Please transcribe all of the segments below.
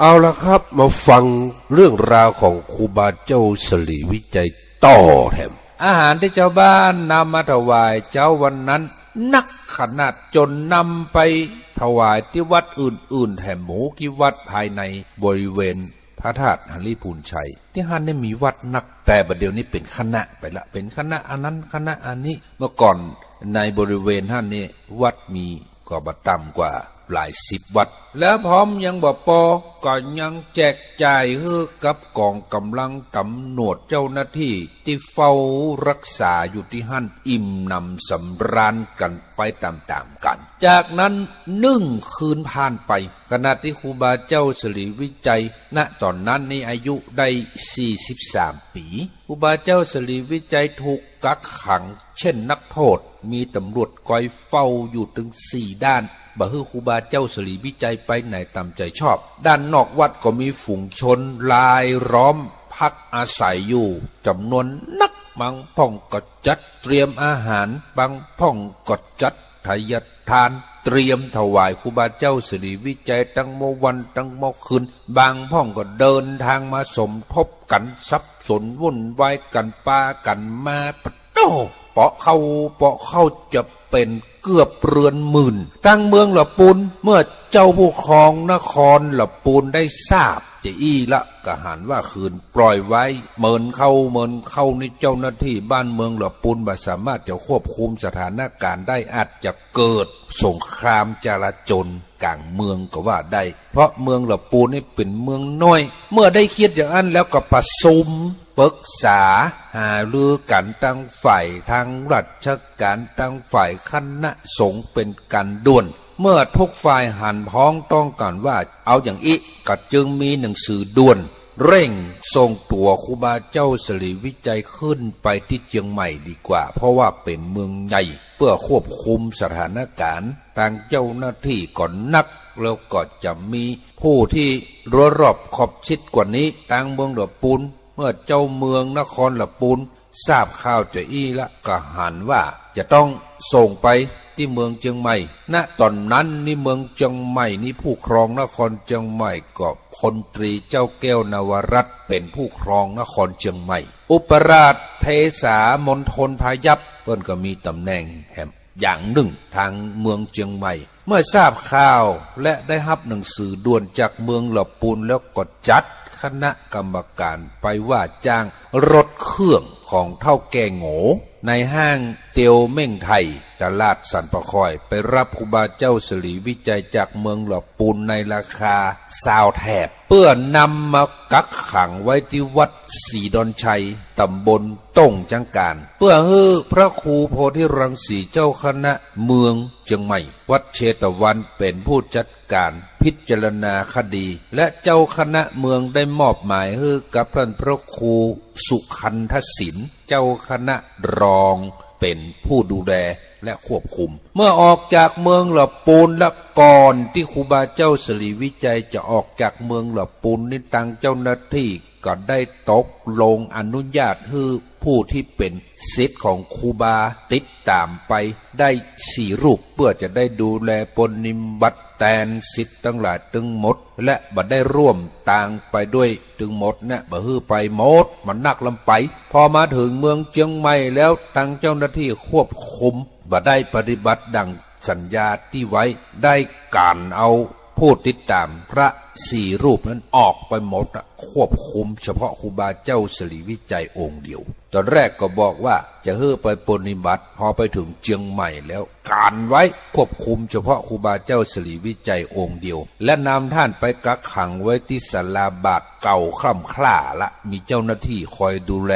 เอาละครับมาฟังเรื่องราวของครูบาเจ้าสลีวิจัยต่อแถมอาหารที่เจ้าบ้านนำมาถวายเจ้าวันนั้น นักขนาดจนนำไปถวายที่วัดอื่น ๆแถมหมูที่วัดภายในบริเวณพระธาตุฮันรีพูนชัย ที่ฮันได้มีวัดนัก แต่บัดเดี๋ยวนี้เป็นคณะไปละ เป็นคณะอันนั้นคณะอันนี้เมื่อก่อนในบริเวณท่านนี่วัดมีก็บต่ำกว่า หลายสิบวัด แล้วพร้อมยังบ่ปอก็ยังแจกจ่ายให้กับกองกำลังตำรวจเจ้าหน้าที่ ที่เฝ้ารักษาอยู่ที่หั่นอิ่มนำสำราญกันไปตามๆกัน จากนั้นหนึ่งคืนผ่านไป ขณะที่ครูบาเจ้าสลีวิจัย ณตอนนั้นในอายุได้ 43 ปีครูบาเจ้าสลีวิจัยถูกกักขัง เช่นนักโทษมีตำรวจคอยเฝ้าอยู่ถึงสี่ด้าน บ่ฮือครูบาเจ้าสลีวิจัยไปไหนตามใจชอบ ด้านนอกวัดก็มีฝูงชนลายร้อม พักอาศัยอยู่จำนวนนักบางพ่องก็จัดเตรียมอาหารบางพ่องก็จัดทายทานเตรียมถวายครูบาเจ้าสิริวิจัยตั้งโมวันตั้งโมคืนบางพ่องก็เดินทางมาสมทบกันสับสนวุ่นวายกันปากันมาปะโตเปาะเข้าเปาะเข้าจะเป็น เกือบเรือนหมื่นตั้งเมืองละปูนเมื่อเจ้าผู้ครองนครละปูนได้ทราบจะอี้ละกะหันว่าคืนปล่อยไว้ เมินเข้าเมินเข้านี่เจ้าหน้าที่บ้านเมืองละปูนบ่สามารถจะควบคุมสถานการณ์ได้อาจจะเกิดสงครามจราจนกลางเมืองก็ว่าได้ เพราะเมืองละปูนนี่เป็นเมืองน้อย เมื่อได้คิดอย่างนั้นแล้วก็ประสม ปรึกษาหารือกันตั้งฝ่ายทางรัชการตั้งฝ่ายคณะสงฆ์เป็นการด่วน เมื่อทุกฝ่ายหันพ้องต้องกันว่าเอาอย่างอีก็จึงมีหนังสือด่วน เร่งส่งตัวครูบาเจ้าสลีวิจัยขึ้นไปที่เชียงใหม่ดีกว่า เพราะว่าเป็นเมืองใหญ่ เพื่อควบคุมสถานการณ์ทางเจ้าหน้าที่ก่อนนักแล้วก็จะมีผู้ที่รัวรอบขอบชิดกว่านี้ทางเมืองหลวงปูน เมื่อเจ้าเมืองนครละปูนทราบข่าวจะอี้ละก็หันว่าจะต้องส่งไปที่เมืองเชียงใหม่ ณ ตอนนั้นนี่เมืองเชียงใหม่นี่ผู้ครองนครเชียงใหม่ก็พลตรีเจ้าแก้วนวรัตเป็นผู้ครองนครเชียงใหม่ อุปราชเทสามณฑลพายัพเปิ้นก็มีตำแหน่งแหมอย่างหนึ่งทางเมืองเชียงใหม่ เมื่อทราบข่าวและได้รับหนังสือด่วนจากเมืองหลบปูนแล้วก็จัด คณะกรรมการไปว่าจ้างรถเครื่องของเท่าแก่โง่ในห้างเตียวเม่งไทยตลาดสันปะคอย ไปรับครูบาเจ้าสลีวิจัยจากเมืองหลบปูนในราคาซาวแถบ เพื่อนำมากักขังไว้ที่วัดศรีดอนชัยตำบลต้งจังการ เพื่อให้พระครูโพธิรังสีเจ้าคณะเมืองเชียงใหม่ วัดเชตวันเป็นผู้จัดการพิจารณาคดี และเจ้าคณะเมืองได้มอบหมายให้กับท่านพระครู สุขันทศิลเจ้าคณะรองเป็นผู้ดูแลและควบคุม เมื่อออกจากเมืองหลับปูนและก่อนที่ครูบาเจ้าสรีวิจัยจะออกจากเมืองหลับปูนนี่ตังเจ้าหน้าที่ก็ได้ตกลงอนุญาตให้ ผู้ที่เป็นศิษย์ของครูบาติดตามไปได้สี่รูปเพื่อจะได้ดูแลปนิมบัตแตนศิษย์ทั้งหลายตึงหมด และบัดได้ร่วมต่างไปด้วยตึงหมดเนี่ยบ่ฮือไปหมด มันนักลำไป พอมาถึงเมืองเชียงใหม่แล้วทางเจ้าหน้าที่ควบคุมบ่ได้ปฏิบัติดังสัญญาที่ไว้ได้การเอา ผู้ติดตามพระสี่รูปนั้นออกไปหมดอะควบคุมเฉพาะครูบาเจ้าสลีวิจัยองค์เดียว ตอนแรกก็บอกว่าจะเฮ้อไปปนิบัติพอไปถึงเจียงใหม่แล้วการไว้ควบคุมเฉพาะครูบาเจ้าสลีวิจัยองค์เดียว และนำท่านไปกักขังไว้ที่ศาลาบาทเก่าคล่ำคล้าละ มีเจ้าหน้าที่คอยดูแล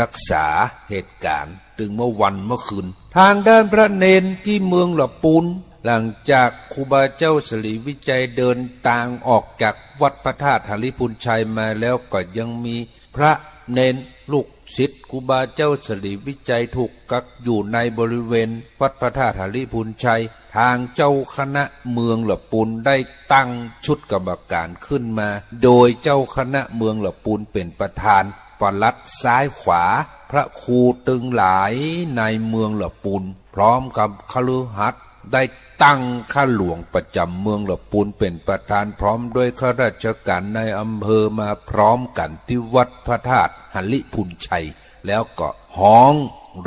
รักษาเหตุการณ์ ถึงเมื่อวันเมื่อคืน ทางด้านพระเนนที่เมืองละปูน หลังจากครูบาเจ้าสลีวิจัยเดินทางออกจากวัดพระธาตุหริพุนชัยมาแล้วก็ยังมีพระเนนลูกศิษย์ครูบาเจ้าสลีวิจัยถูกกักอยู่ในบริเวณ วัดพระธาตุหริพุนชัย ทางเจ้าคณะเมืองหลปุนได้ตั้งชุดกรรมการขึ้นมา โดยเจ้าคณะเมืองหลปุนเป็นประธานปลัดซ้ายขวา พระครูตึงหลายในเมืองหลปุนพร้อมกับคฤหัสถ์ ได้ตั้งข้าหลวงประจำเมืองหละปูนเป็นประธานพร้อมด้วยข้าราชการในอำเภอมาพร้อมกันที่วัดพระธาตุหลิพุนชัย แล้วก็ห้อง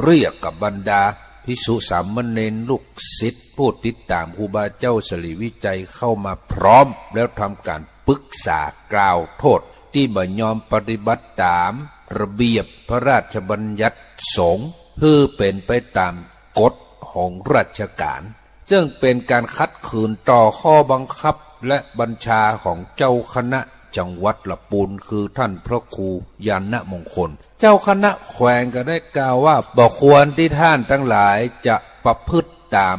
เรียกกับบรรดาพิสุสามเณรลูกศิษย์ผู้ติดตามครูบาเจ้าสลีวิจัยเข้ามาพร้อม แล้วทำการปรึกษากล่าวโทษ ที่บ่ยอมปฏิบัติตาม ระเบียบพระราชบัญญัติสงฆ์เพื่อเป็นไปตามกฎของราชการ ซึ่งเป็นการคัดขืนต่อข้อบังคับและบัญชาของเจ้าคณะจังหวัดละปูนคือท่านพระครูยานมงคล เจ้าคณะแขวงก็ได้กล่าวว่าบ่ควรที่ท่านทั้งหลายจะประพฤติตาม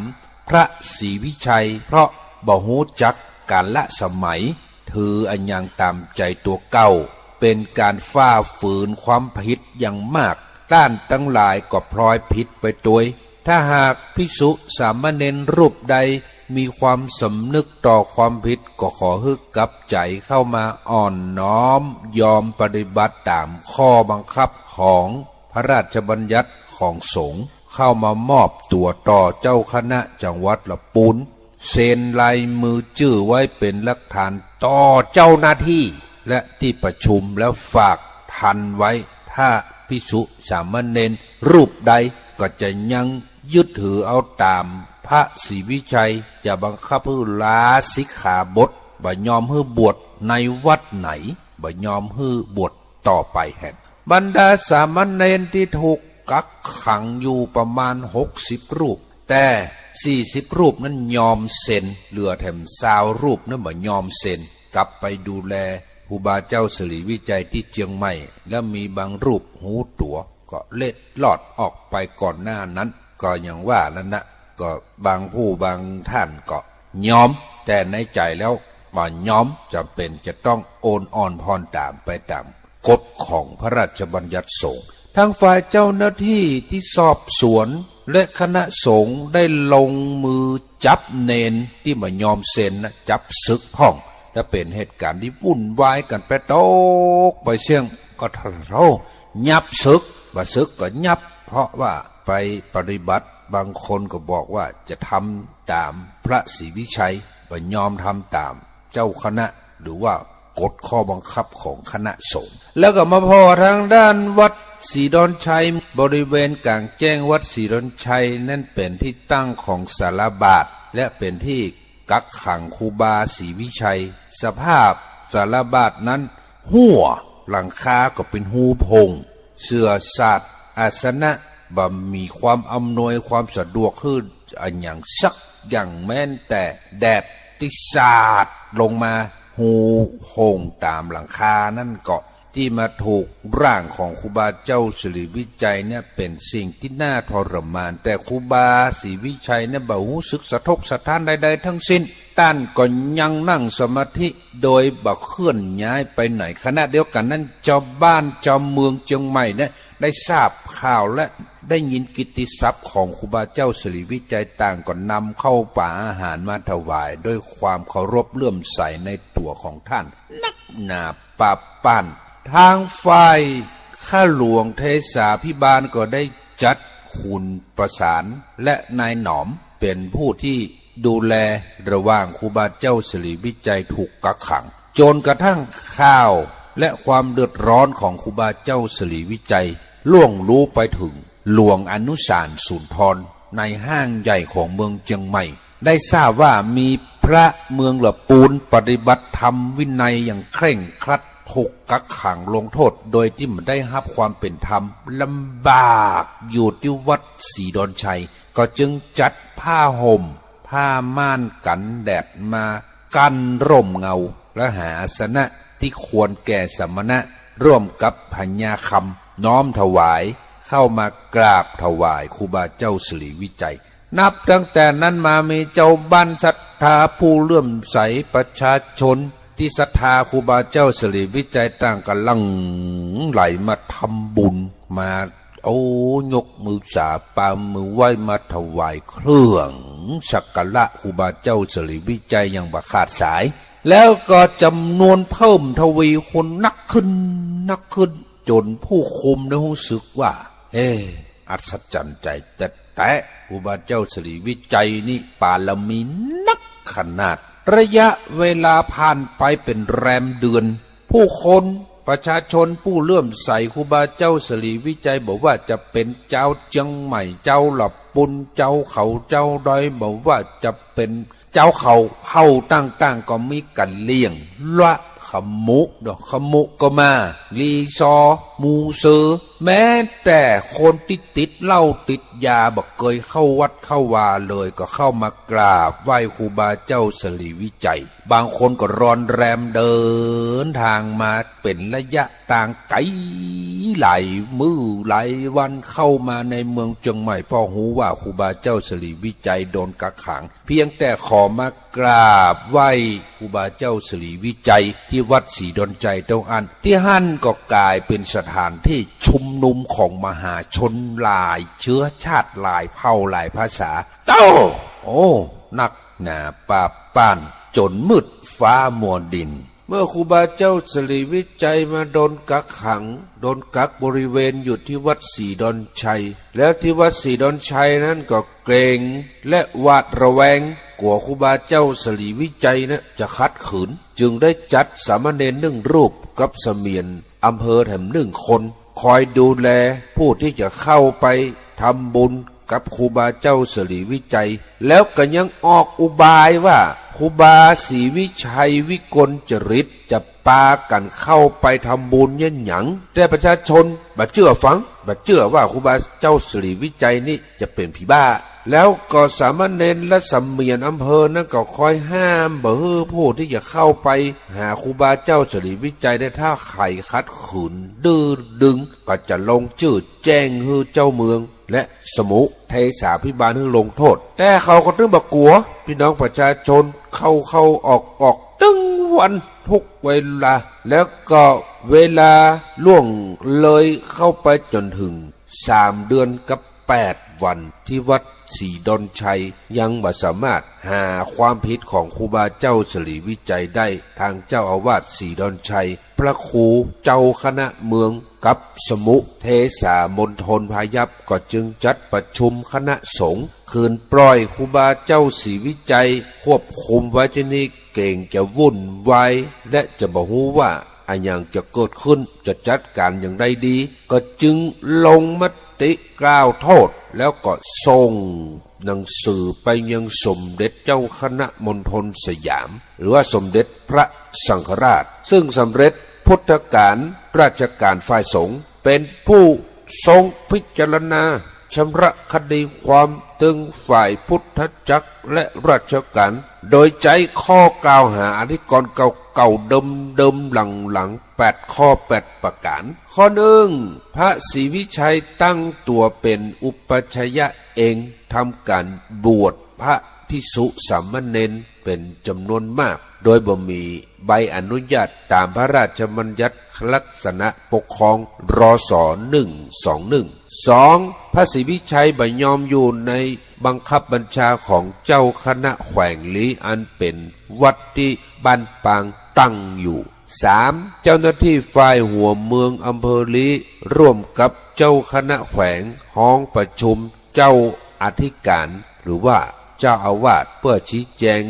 พระศรีวิชัย เพราะบ่หูจักการละสมัย ถืออันยังตามใจตัวเก่า เป็นการฝ่าฝืนความผิดอย่างมากด้านทั้งหลายก็พลอยผิดไปตัวย ถ้าหากพิสุสามเณรรูปใดมีความสำนึกต่อความผิดก็ขอฮึกกับใจเข้ามาอ่อนน้อม ยอมปฏิบัติตามข้อบังคับของพระราชบัญญัติของสงฆ์เข้ามามอบตัวต่อเจ้าคณะจังหวัดละปูนเซ็นลายมือชื่อไว้เป็นหลักฐานต่อเจ้าหน้าที่ และที่ประชุมแล้วฝากทันไว้ ถ้าพิสุสามเณรรูปใดก็จะยัง ยึดถือเอาตามพระศรีวิชัยจะบังคับให้ลาสิกขาบทบ่ยอมให้บวชในวัดไหนบ่ยอมให้บวชต่อไปแห่งบรรดาสามเณรที่ถูกกักขังอยู่ประมาณหกสิบรูป แต่สี่สิบรูปนั้นยอมเซ็นเหลือแถมสาวรูปนั้นบ่ยอมเซ็นกลับไปดูแลครูบาเจ้าสิริวิจัยที่เจียงใหม่ แล้วมีบางรูปหูตัวก็เล็ดลอดออกไปก่อนหน้านั้น ก็อย่างว่าแล้วนะก็บางผู้บางท่านก็ยอม แต่ในใจแล้วว่ายอมจำเป็นจะต้องโอนอ่อนพรตามไปตามกฎของพระราชบัญญัติสงฆ์ทางฝ่ายเจ้าหน้าที่ที่สอบสวนและคณะสงฆ์ได้ลงมือจับเนนที่มายอมเซ็นนะจับศึกห้องและเป็นเหตุการณ์ที่วุ่นวายกันไปโตกไปเสี่ยงก็ทะเลาะยับศึกว่าศึกก็ยับ เพราะว่า ไปปฏิบัติบางคนก็บอกว่าจะทำตามพระศรีวิชัยบ่ยอมทำตามเจ้าคณะหรือว่ากฎข้อบังคับของคณะสงฆ์แล้วก็มาพอทางด้านวัดศรีดอนชัยบริเวณกลางแจ้งวัดศรีดอนชัยนั่นเป็นที่ตั้งของสารบาทและเป็นที่กักขังครูบาศรีวิชัย สภาพสารบาทนั้น หัวหลังคาก็เป็นหูพง เสื้อสาดอาสนะ บ่มีความอำนวยความสะดวกขึ้นอันอย่างสักอย่างแม้นแต่แดดที่สาดลงมาหูโหงตามหลังคานั่นก็ที่มาถูกร่างของครูบาเจ้าสิริวิจัยเนี่ยเป็นสิ่งที่น่าทรมาน แต่ครูบาศรีวิชัยเนี่ยบ่หูสึกสะทกสะท้านใดๆทั้งสิ้นต้านก็ยังนั่งสมาธิโดยบ่เคลื่อนย้ายไปไหนขณะเดียวกันนั้นเจ้าบ้านเจ้าเมืองเชียงใหม่เนี่ย ได้ทราบข่าวและได้ยินกิตติศัพท์ของครูบาเจ้าสิริวิจัยต่างก็นำเข้าป่าอาหารมาถวายด้วยความเคารพเลื่อมใสในตัวของท่าน นักหนาปาปั้นทางฝ่ายข้าหลวงเทสาพิบาลก็ได้จัดคุณประสานและนายหนอมเป็นผู้ที่ดูแลระหว่างครูบาเจ้าสิริวิจัยถูกกักขัง จนกระทั่งข้าว และความเดือดร้อนของครูบาเจ้าสิริวิจัย ล่วงรู้ไปถึง หลวงอนุสารสุนทรในห้างใหญ่ของเมืองเจียงใหม่ ได้ทราบว่ามีพระเมืองหละปูนปฏิบัติธรรมวินัยอย่างเคร่งครัดถูกกักขังลงโทษ โดยที่มันได้รับความเป็นธรรมลำบากอยู่ที่วัดศรีดอนชัย ก็จึงจัดผ้าห่ม ผ้าม่านกันแดดมา กันร่มเงา และหาอาสนะ ที่ควรแก่สมณะ ร่วมกับพญาคำน้อมถวาย เข้ามากราบถวายครูบาเจ้าสิริวิจัย นับตั้งแต่นั้นมามีเจ้าบ้านศรัทธาผู้เลื่อมใสประชาชน ที่ศรัทธาครูบาเจ้าสิริวิจัยต่างกันลังไหลมาทำบุญมาเอายกมือสาปามมือไหวมาถวายเครื่องสักการะครูบาเจ้าสิริวิจัยอย่างบาขาดสาย แล้วก็จำนวนเพิ่มทวีคนนักขึ้น นักขึ้น จนผู้คุมได้รู้สึกว่า เอออัศจรรย์ใจแต่แต่ครูบาเจ้าสิริวิจัยนี่ปาลมีนักขนาด ระยะเวลาผ่านไปเป็นแรมเดือน ผู้คนประชาชนผู้เลื่อมใสครูบาเจ้าสิริวิจัยบอกว่าจะเป็นเจ้าเจียงใหม่เจ้าหลับปุนเจ้าเขาเจ้าดอยบอกว่าจะเป็น เจ้าเขาเฮาตั้งตั้งก็มีกันเลี่ยงละขมุดอกขมุก็มา ลีซอมูเซอแม้แต่คนติดติดเหล้าติดยาบอกเคยเข้าวัดเข้าวาเลยก็เข้ามากราบไหว้ครูบาเจ้าสลีวิจัย บางคนก็รอนแรมเดินทางมาเป็นระยะต่างไกลหลายมือหลายวันเข้ามาในเมืองเจียงใหม่พ่อหูว่าครูบาเจ้าสลีวิจัยโดนกักขัง เพียงแต่ขอมากราบไหว้ครูบาเจ้าสลีวิจัย ที่วัดศรีดอนใจเต้าอัน ที่หั่นก็กลายเป็นสถานที่ชุมนุมของมหาชนหลายเชื้อชาติหลายเผ่าหลายภาษา เต้า โอ้หนักหนาปาป้านจนมืดฟ้ามัวดิน เมื่อครูบาเจ้าสลีวิจัยมาโดนกักขัง โดนกักบริเวณอยู่ที่วัดศรีดอนชัย แล้วที่วัดศรีดอนชัยนั้นก็เกรงและหวาดระแวงกลัวครูบาเจ้าสลีวิจัยนะจะคัดขืน จึงได้จัดสามเณรหนึ่งรูปกับเสมียน อำเภอแถมหนึ่งคน คอยดูแลผู้ที่จะเข้าไปทำบุญกับครูบาเจ้าสลีวิจัย แล้วก็ยังออกอุบายว่าครูบาศรีวิชัยวิกลจริตจะปากันเข้าไปทำบุญยันหยัง แต่ประชาชนบัดเชื่อฟังบัดเชื่อว่าครูบาเจ้าสลีวิจัยนี่จะเป็นผีบ้า แล้วก็สามเณรและสัมเมียนอำเภอนั้นก็คอยห้ามเบ่อผู้ที่จะเข้าไป หาครูบาเจ้าสลีวิจัยได้ถ้าไข่คัดขืนดื้อดึง ก็จะลงจืดแจ้งฮือเจ้าเมือง และสมุเทสาพิบาลฮือลงโทษ แต่เขาก็ตึงบกลัว พี่น้องประชาชนเข้าเข้าออกออกตึงวันทุกเวลา แล้วก็เวลาล่วงเลยเข้าไปจนถึงสามเดือนกับ แปดวันที่วัดศรีดอนชัยยังบ่สามารถหาความผิดของครูบาเจ้าสลีวิจัยได้ทางเจ้าอาวาสศรีดอนชัย พระครูเจ้าคณะเมืองกับสมุเทสามนทนพายัพก็จึงจัดประชุมคณะสงฆ์คืนปล่อยครูบาเจ้าศรีวิจัย ควบคุมไว้ที่นี่เก่งจะวุ่นวายและจะบอกฮู้ว่า อันยังจะเกิดขึ้นจะจัดการอย่างไรดี ก็จึงลงมติกล่าวโทษ แล้วก็ส่งหนังสือไปยังสมเด็จเจ้าคณะมณฑลสยาม หรือว่าสมเด็จพระสังฆราช ซึ่งสำเร็จพุทธการราชการฝ่ายสงฆ์เป็นผู้ทรงพิจารณาชำระคดีความตึงฝ่ายพุทธจักรและราชการ โดยใจข้อกล่าวหาอธิกรณ์ เก่าเดิมเดิมหลังหลังแปดข้อแปดประการ ข้อหนึ่งพระศรีวิชัยตั้งตัวเป็นอุปัชฌะเองทำการบวชพระพิสุสามเณรเป็นจำนวนมาก โดยบ่มีใบอนุญาตตามพระราชบัญญัติลักษณะปกครองรอสอหนึ่งสองหนึ่งสองพระศรีวิชัยบ่ยอมอยู่ในบังคับบัญชาของเจ้าคณะแขวงลีอันเป็นวัดที่บ้านปาง ตั้งอยู่สามเจ้าหน้าที่ฝ่ายหัวเมืองอำเภอลีร่วมกับเจ้าคณะแขวงห้องประชุมเจ้าอธิการ หรือว่าเจ้าอาวาสเพื่อชี้แจง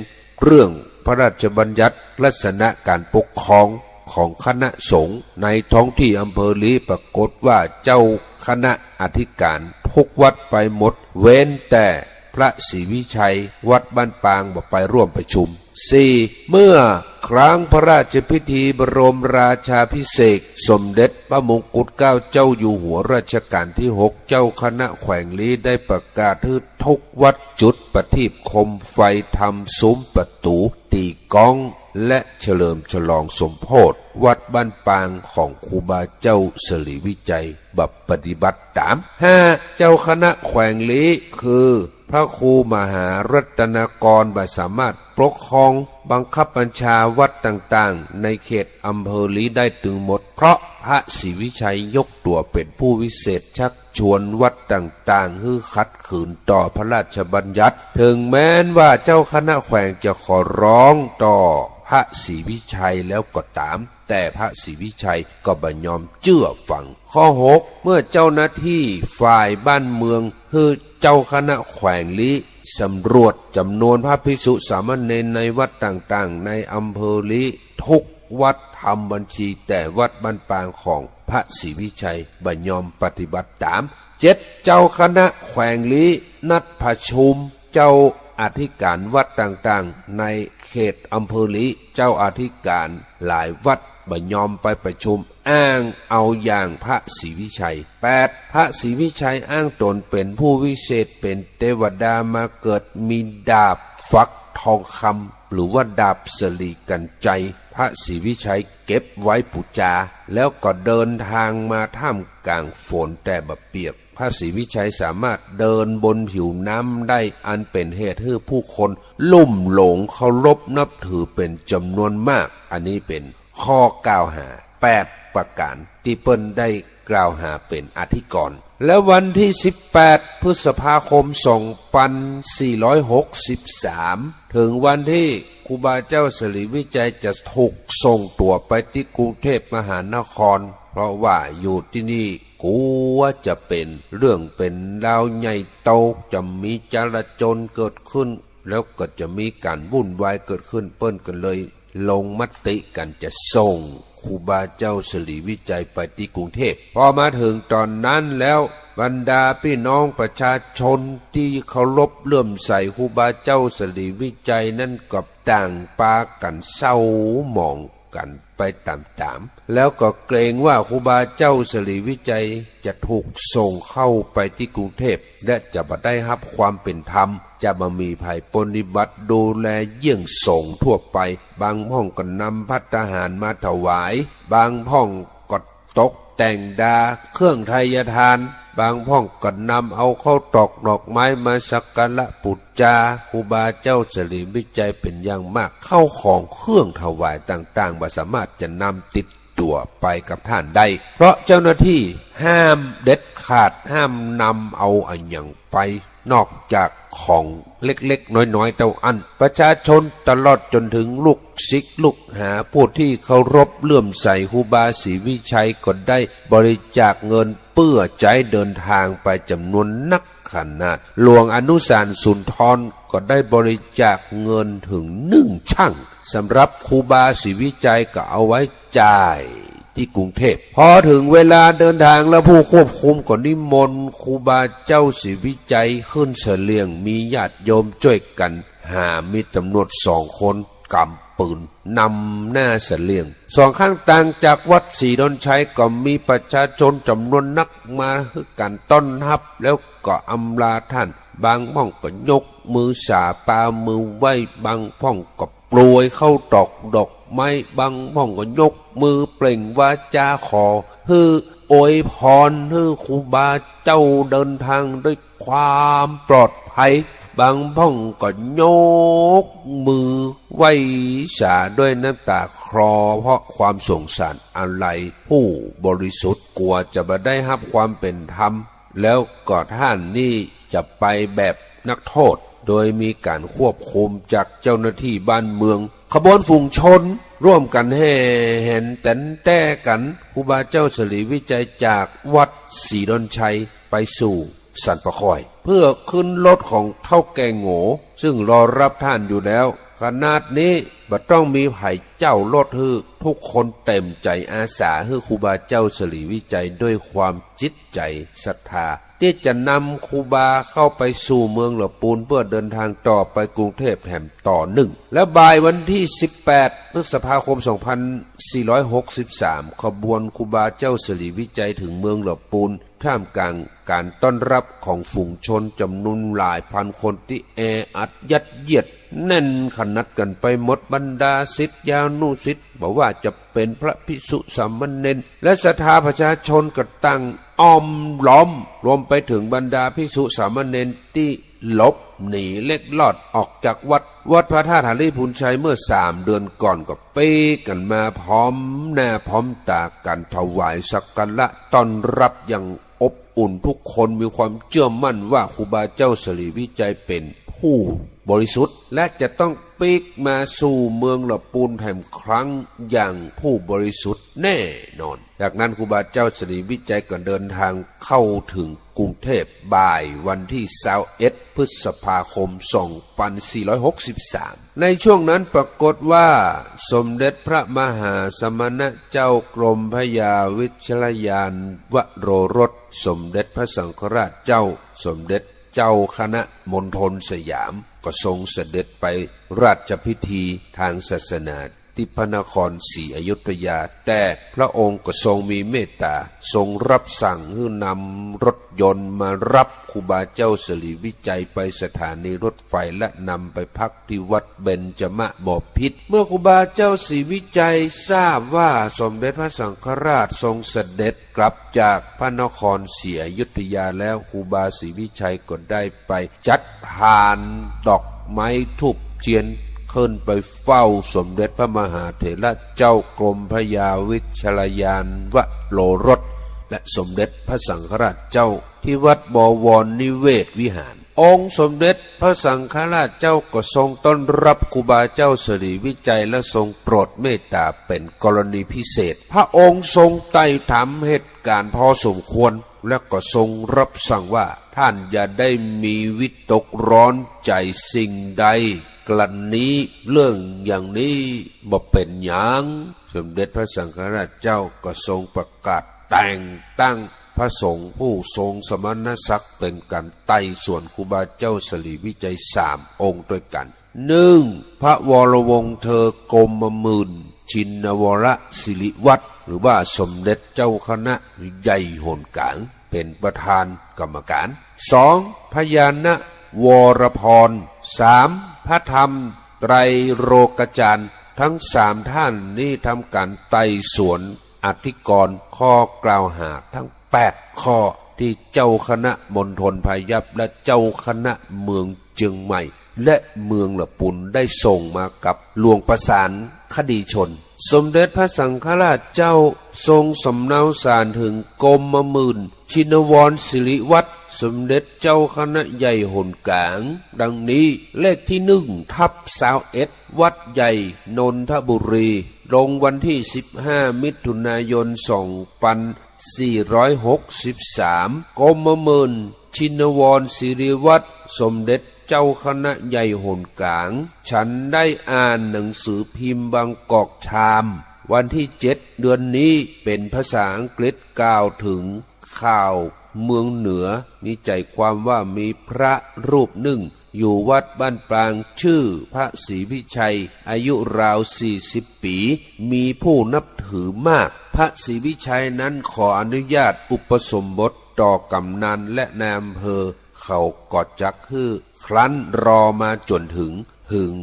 เรื่องพระราชบัญญัติลักษณะการปกครองของคณะสงฆ์ในท้องที่อำเภอลีปรากฏว่าเจ้าคณะอธิการทุกวัดไปหมด เว้นแต่พระศรีวิชัย วัดบ้านปางบอกไปร่วมประชุม 4. เมื่อ ครั้งพระราชพิธีบรมราชาพิเศษสมเด็จพระมงกุฎเกล้าเจ้าอยู่หัวรัชกาลที่หกเจ้าคณะแขวงลีได้ประกาศให้ทุกวัดจุดประทีปคมไฟทำซุ้มประตู ตีกองและเฉลิมฉลองสมโพธวัดบ้านปางของครูบาเจ้าสลีวิจัยแบบปฏิบัติตามห้าเจ้าคณะแขวงลีคือ พระครูมหารัตนกรบ่สามารถปกครองบังคับบัญชาวัดต่างๆ ในเขตอำเภอลีได้ถึงหมด เพราะพระศรีวิชัยยกตัวเป็นผู้วิเศษชักชวนวัดต่างๆให้ขัดขืนต่อพระราชบัญญัติ ถึงแม้นว่าเจ้าคณะแขวงจะขอร้องต่อ พระศรีวิชัยแล้วก็ตาม แต่พระศรีวิชัยก็บ่ยอมเชื่อฟังข้อหกเมื่อเจ้าหน้าที่ฝ่ายบ้านเมืองคือเจ้าคณะแขวงลิสำรวจจำนวนพระภิกษุสามเณรในวัดต่างๆ ในอำเภอลิทุกวัดทำบัญชีแต่วัดบ้านปางของพระศรีวิชัยบ่ยอมปฏิบัติตามเจ็ดเจ้าคณะแขวงลินัดประชุมเจ้า อธิการวัดต่างๆ ในเขตอำเภอลิเจ้าอธิการหลายวัดบ่ยอมไปประชุมอ้างเอาอย่างพระศรีวิชัย 8. พระศรีวิชัยอ้างตนเป็นผู้วิเศษเป็นเทวดามาเกิดมีดาบฟักทองคำหรือว่าดาบสลีกันใจ พระศรีวิชัยเก็บไว้ปูจา แล้วก็เดินทางมาท่าม กลางฝนแต่บะเปียกพระศรีวิชัยสามารถเดินบนผิวน้ำได้อันเป็นเหตุให้ผู้คนลุ่มหลงเคารพนับถือเป็นจำนวนมาก อันนี้เป็นข้อกล่าวหา8ประการที่เปิ้นได้กล่าวหาเป็นอธิกรณ์และวันที่ 18 พฤษภาคม 2463 ถึงวันที่ครูบาเจ้าสรีวิจัยจะถูกส่งตัวไปที่กรุงเทพมหานคร เพราะว่าอยู่ที่นี่กูว่าจะเป็นเรื่องเป็นราวใหญ่โตจะมีจราจนเกิดขึ้น แล้วก็จะมีการวุ่นวายเกิดขึ้นเปิ้นกันเลย ลงมติกันจะส่งครูบาเจ้าสลีวิจัยไปที่กรุงเทพพอมาถึงตอนนั้นแล้วบรรดาพี่น้องประชาชนที่เคารพเลื่อมใสครูบาเจ้าสลีวิจัยนั่นกับต่างปากันเศร้าหมอง กันไปตามๆแล้วก็เกรงว่าครูบาเจ้าสลีวิจัยจะถูกส่งเข้าไปที่กรุงเทพ และจะบ่ได้รับความเป็นธรรม จะมามีภัยปฏิบัติดูแลเยี่ยงส่งทั่วไป บางห้องก็นำพัตตาหารมาถวาย บางห้องก็ตกแต่งดาเครื่องไทยทาน บางพ่องก็นำเอาเข้าตอกดอกไม้มาสักการะปุจจาครูบาเจ้าสลีวิจัยเป็นอย่างมากเข้าของเครื่องถวายต่างๆบ่สามารถจะนำติดตัวไปกับท่านได้ เพราะเจ้าหน้าที่ห้ามเด็ดขาดห้ามนำเอาอันอย่างไปนอกจากของเล็กๆ น้อยๆเต้าอัน ประชาชนตลอดจนถึงลูกศิษย์ลูกหาผู้ที่เคารพเลื่อมใสครูบาศรีวิชัยก็ได้บริจาคเงิน เพื่อใจเดินทางไปจำนวนนักขนาด หลวงอนุสารสุนทรก็ได้บริจาคเงินถึงหนึ่งช่างสำหรับครูบาศรีวิจัยก็เอาไว้จ่ายที่กรุงเทพ พอถึงเวลาเดินทางแล้วผู้ควบคุมก็นิมนต์ครูบาเจ้าศรีวิจัยขึ้นเสลียงมีญาติโยมช่วยกัน หามีตำรวจสองคนกำ ปืนนำหน้าเสลียง สองข้างต่างจากวัดศรีดอนชัยก็มีประชาชนจำนวนนักมาคือกันต้อนรับแล้วก็อำลาท่าน บางพ่องก็ยกมือสาปามือไหว้บางพ่องก็ปลวยเข้าตอกดอกไม้บางพ่องก็ยกมือเปล่งวาจาขอฮือโอยพรฮือครูบาเจ้าเดินทางด้วยความปลอดภัย บางพ่องก็ยกมือไหว้สาด้วยน้ำตาคลอเพราะความสงสารอะไร ผู้บริสุทธิ์กลัวจะมาได้รับความเป็นธรรม แล้วก็ท่านนี่จะไปแบบนักโทษ โดยมีการควบคุมจากเจ้าหน้าที่บ้านเมือง ขบวนฝูงชน ร่วมกันแห่แห่นแตนแต้กันครูบาเจ้าสลีวิจัยจากวัดศรีดอนชัยไปสู่สันปะคอย เพื่อขึ้นรถของเท่าแกงโง่ซึ่งรอรับท่านอยู่แล้ว ขนาดนี้บัต้องมีไผ่เจ้ารถฮือทุกคนเต็มใจอาสาฮือครูบาเจ้าสลีวิจัยด้วยความจิตใจศรัทธาที่จะนำครูบาเข้าไปสู่เมืองหลวปูนเพื่อเดินทางต่อไปกรุงเทพแห่มต่อหนึ่ง และบ่ายวันที่ 18 พฤษภาคม 2463 ขบวนครูบาเจ้าสลีวิจัยถึงเมืองหลวปูนท่ามกลาง การต้อนรับของฝูงชนจำนวนหลายพันคนที่แออัดยัดเยียด แน่นขนัดกันไปหมดบรรดาศิษยานุศิษย์บอกว่าจะเป็นพระภิกษุสามเณรและศรัทธาประชาชนก็ตั้งอ้อมล้อม รวมไปถึงบรรดาภิกษุสามเณรที่หลบหนีเล็ดลอดออกจากวัด วัดพระธาตุหารีพุนชัยเมื่อสามเดือนก่อนก็ป้กันมาพร้อมหน้าพร้อมตากันถวายสักการะต้อนรับอย่าง อุ่นทุกคนมีความเชื่อมั่นว่าครูบาเจ้าสรีวิจัยเป็นผู้ บริสุทธิ์และจะต้องปีกมาสู่เมืองละปูนแห่งครั้งอย่างผู้บริสุทธิ์แน่นอน จากนั้นครูบาเจ้าสรีวิจัยก็เดินทางเข้าถึงกรุงเทพบ่ายวันที่21พฤษภาคม 2463 ในช่วงนั้นปรากฏว่า สมเด็จพระมหาสมณะเจ้ากรมพยาวิชลยานวโรรส สมเด็จพระสังฆราชเจ้า สมเด็จเจ้าคณะมณฑลสยาม ก็ทรงเสด็จไปราชพิธีทางศาสนา ที่พระนครศรีอยุธยา แต่พระองค์ก็ทรงมีเมตตา ทรงรับสั่งให้นำรถยนต์มารับครูบาเจ้าสลีวิจัยไปสถานีรถไฟและนำไปพักที่วัดเบญจมะบพิษ เมื่อครูบาเจ้าศรีวิจัยทราบว่าสมเด็จพระสังฆราชทรงเสด็จกลับจากพระนครศรีอยุธยาแล้วครูบาศรีวิชัยก็ได้ไปจัดพานดอกไม้ทูบเทียน ขึ้นไปเฝ้าสมเด็จพระมหาเถระเจ้ากรมพระยาวิชลยานวโรรสและสมเด็จพระสังฆราชเจ้าที่วัดบวรนิเวศวิหาร องค์สมเด็จพระสังฆราชเจ้าก็ทรงต้อนรับครูบาเจ้าสิริวิจัยและทรงโปรดเมตตาเป็นกรณีพิเศษ พระองค์ทรงไต่ถามเหตุการณ์พอสมควรและก็ทรงรับสั่งว่าท่านอย่าได้มีวิตกร้อนใจสิ่งใด กลันนี้เรื่องอย่างนี้บ่เป็นหยังสมเด็จพระสังฆราชเจ้าก็ทรงประกาศแต่งตั้งพระสงฆ์ผู้ทรงสมณศักดิ์เป็นการไต่ส่วนครูบาเจ้าสลีวิจัยสามองค์ด้วยกันหนึ่งพระวรวงศ์เธอกรมมื่นชินวรศิริวัตรหรือว่าสมเด็จเจ้าคณะใหญ่หนกลางเป็นประธานกรรมการสองพญานะวรพรสาม พระธรรม ไตรโรกจารย์ทั้งสามท่านนี้ทำการไต่สวนอธิกรณ์ข้อกล่าวหาทั้งแปดข้อที่เจ้าคณะมณฑลพายัพและเจ้าคณะเมืองเจียงใหม่ และเมืองละปุนได้ส่งมากับหลวงประสานคดีชน สมเด็จพระสังฆราชเจ้าทรงสำเนาสารถึงกรมมมื่น ชินวรศิริวัตรสมเด็จเจ้าคณะใหญ่หนกลาง ดังนี้เลขที่หนึ่งทับสาวเอ็ดวัดใหญ่นนทบุรี ลงวันที่ 15 มิถุนายน 2463กรมเมินชินวรศิริวัตรสมเด็จเจ้าคณะใหญ่หนกลาง ฉันได้อ่านหนังสือพิมพ์บางกอกชาม วันที่เจ็ดเดือนนี้เป็นภาษาอังกฤษกล่าวถึง ข่าวเมืองเหนือมีใจความว่ามีพระรูปหนึ่ง อยู่วัดบ้านปรางชื่อพระศรีวิชัย อายุราวสี่สิบปี มีผู้นับถือมาก พระศรีวิชัยนั้นขออนุญาตอุปสมบทต่อกำนันและนายอำเภอ เขากอดจักคือ ครั้นรอมาจนถึงหึง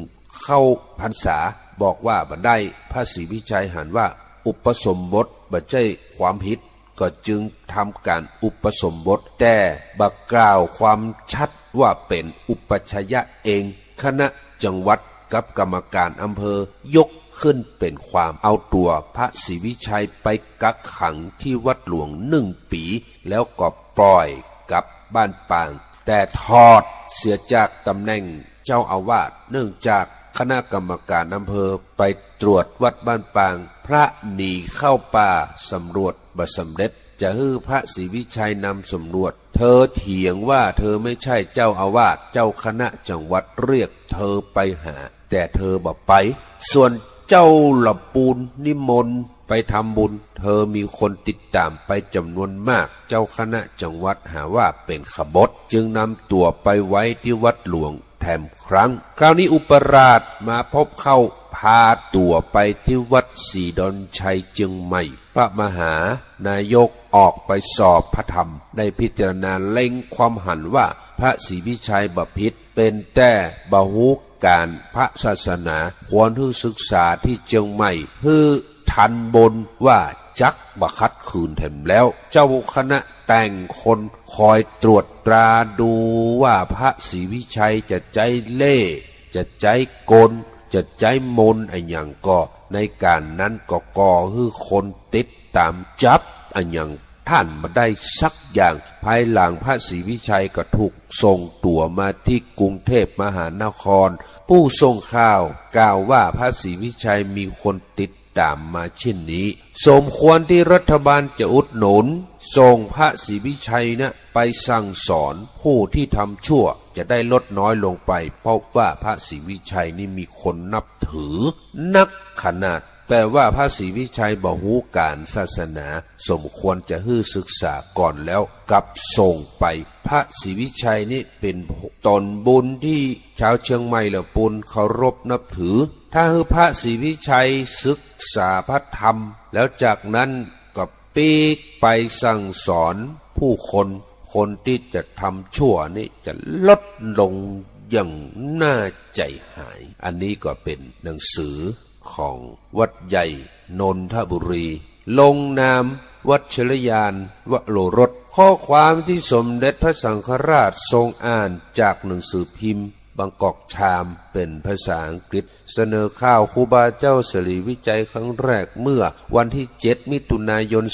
เข้าพรรษาบอกว่าบันได้พระศรีวิชัยหันว่าอุปสมบทบัจใจความผิด ก็จึงทำการอุปสมบทแต่บักกล่าวความชัดว่าเป็นอุปชยะเอง คณะจังหวัดกับกรรมการอำเภอยกขึ้นเป็นความเอาตัวพระศรีวิชัยไปกักขังที่วัดหลวงหนึ่งปี แล้วก็ปล่อยกลับบ้านปาง แต่ทอดเสียจากตำแหน่งเจ้าอาวาสเนื่องจากคณะกรรมการอำเภอไปตรวจวัดบ้านปาง พระหนีเข้าป่าสำรวจบัสำเร็จ จะฮื้อพระศรีวิชัยนำสำรวจ เธอเถียงว่าเธอไม่ใช่เจ้าอาวาสเจ้าคณะจังหวัดเรียกเธอไปหา แต่เธอบอกไป ส่วนเจ้าหลับปูนนิมนต์ไปทำบุญ เธอมีคนติดตามไปจำนวนมาก เจ้าคณะจังหวัดหาว่าเป็นขบฏจึงนำตัวไปไว้ที่วัดหลวง แถมครั้ง คราวนี้อุปราชมาพบเข้าพาตัวไปที่วัดศรีดอนชัยเจียงใหม่ พระมหานายกออกไปสอบพระธรรม ได้พิจารณาเล็งความหันว่าพระศรีวิชัยบพิษเป็นแต่บาหุการพระศาสนา ควรที่ศึกษาที่เจียงใหม่เพื่อทันบนว่า จักบคัดคืนแถมแล้ว เจ้าคณะแต่งคนคอยตรวจตราดูว่าพระศรีวิชัยจะใจเล่ จะใจกล จะใจมนอันอย่างก็ในการนั้นก็ก่อให้คนติดตามจับอันอย่างท่านมาได้สักอย่างภายหลังพระศรีวิชัยก็ถูกส่งตัวมาที่กรุงเทพมหานคร ผู้ส่งข่าวกล่าวว่าพระศรีวิชัยมีคนติด ตามมาเช่นนี้ สมควรที่รัฐบาลจะอุดหนุนส่งพระศรีวิชัยนะไปสั่งสอนผู้ที่ทำชั่วจะได้ลดน้อยลงไป เพราะว่าพระศรีวิชัยนี่มีคนนับถือ นักขนาด แต่ว่าพระศรีวิชัยบอกหูการศาสนาสมควรจะฮื้อศึกษาก่อนแล้วกับส่งไป พระศรีวิชัยนี่เป็นตนบุญที่ชาวเชียงใหม่เหล่าปุนเคารพนับถือ ถ้าฮือพระศรีวิชัยศึกษาพระธรรม แล้วจากนั้นก็ปีกไปสั่งสอนผู้คนคนที่จะทำชั่วนี่จะลดลงอย่างน่าใจหาย อันนี้ก็เป็นหนังสือ ของวัดใหญ่นนทบุรี ลงนามวัชรยานวโรรส ข้อความที่สมเด็จพระสังฆราชทรงอ่านจากหนังสือพิมพ์บางกอกชามเป็นภาษาอังกฤษ เสนอข่าวคูบาเจ้าสรีวิจัยครั้งแรกเมื่อวันที่ 7 มิถุนายน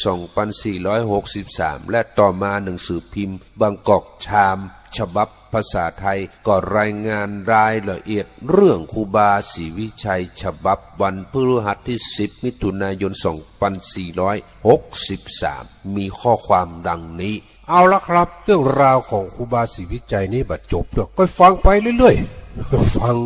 2463 และต่อมาหนังสือพิมพ์บางกอกชาม ฉบับ ภาษาไทยก็รายงานรายละเอียดเรื่องครูบาศรีวิชัย ฉบับวันพฤหัสที่ 10 มิถุนายน 2463 มีข้อความดังนี้ เอาละครับ เรื่องราวของครูบาศรีวิชัยนี่บัดจบแล้วก็ฟังไปเรื่อยๆ ฟัง